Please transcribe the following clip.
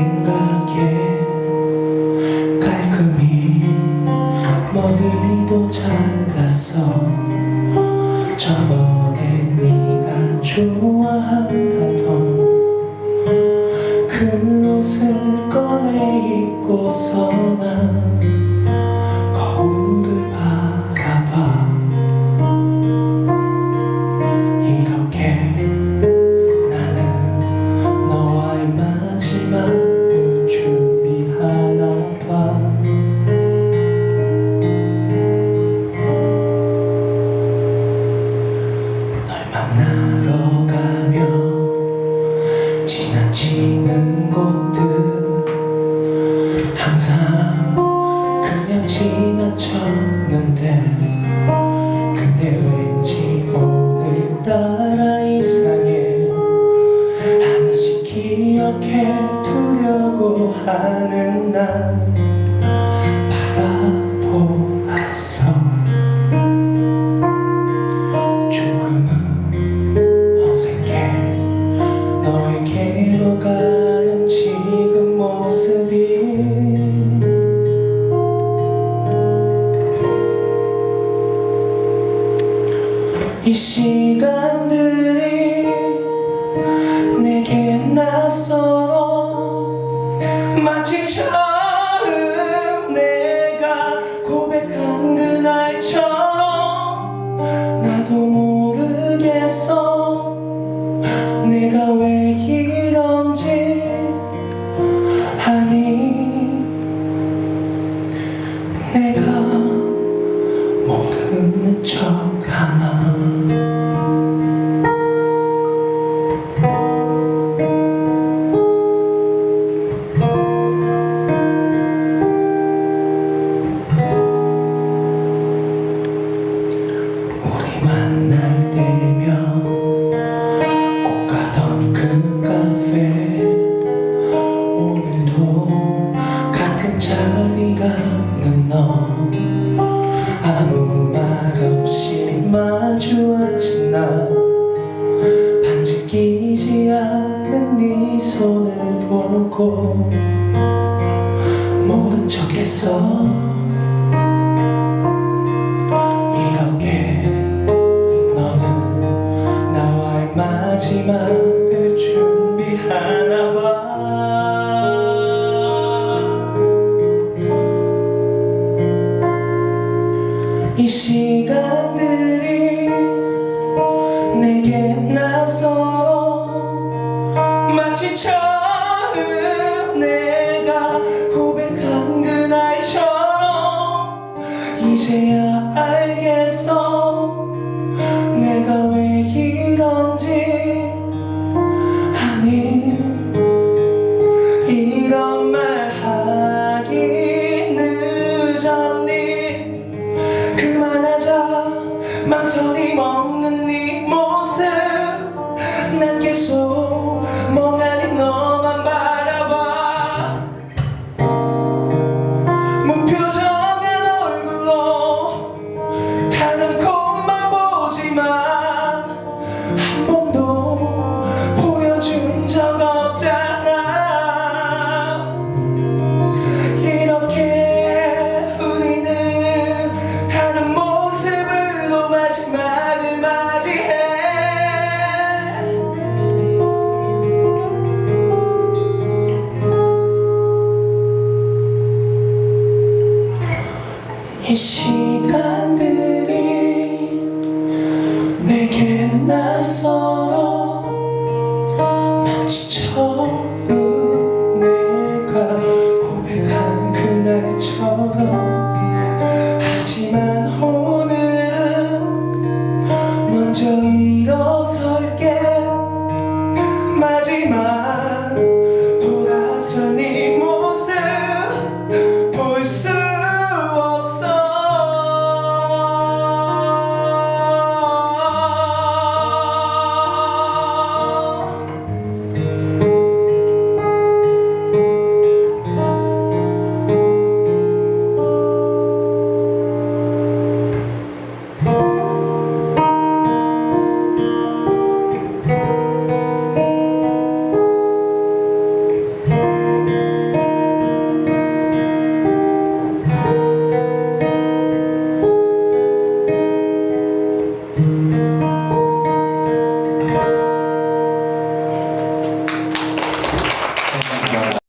생각에 깔끔히 머리도 잘랐어 저번에 네가 좋아한다던 그 옷을 꺼내 입고서 난 지나치는 곳들. 항상 그냥 지나쳤는데. 근데 왠지 오늘따라 이상해. 하나씩 기억해 두려고 하는 날. 바라보았어 이이 시간들이 내게 낯설어 마치 처음 내가 고백한 그날처럼 나도 모르겠어 모 척했어. 이렇게 너는 나와의 마지막을 준비하나 봐. 이 시간들이 내게 낯설 이제야 알겠어. 내가 왜 이런지. 아니 이런 말 하기 늦었니? 그만하자. 망설임 없는 네 모습. 난 계속 이시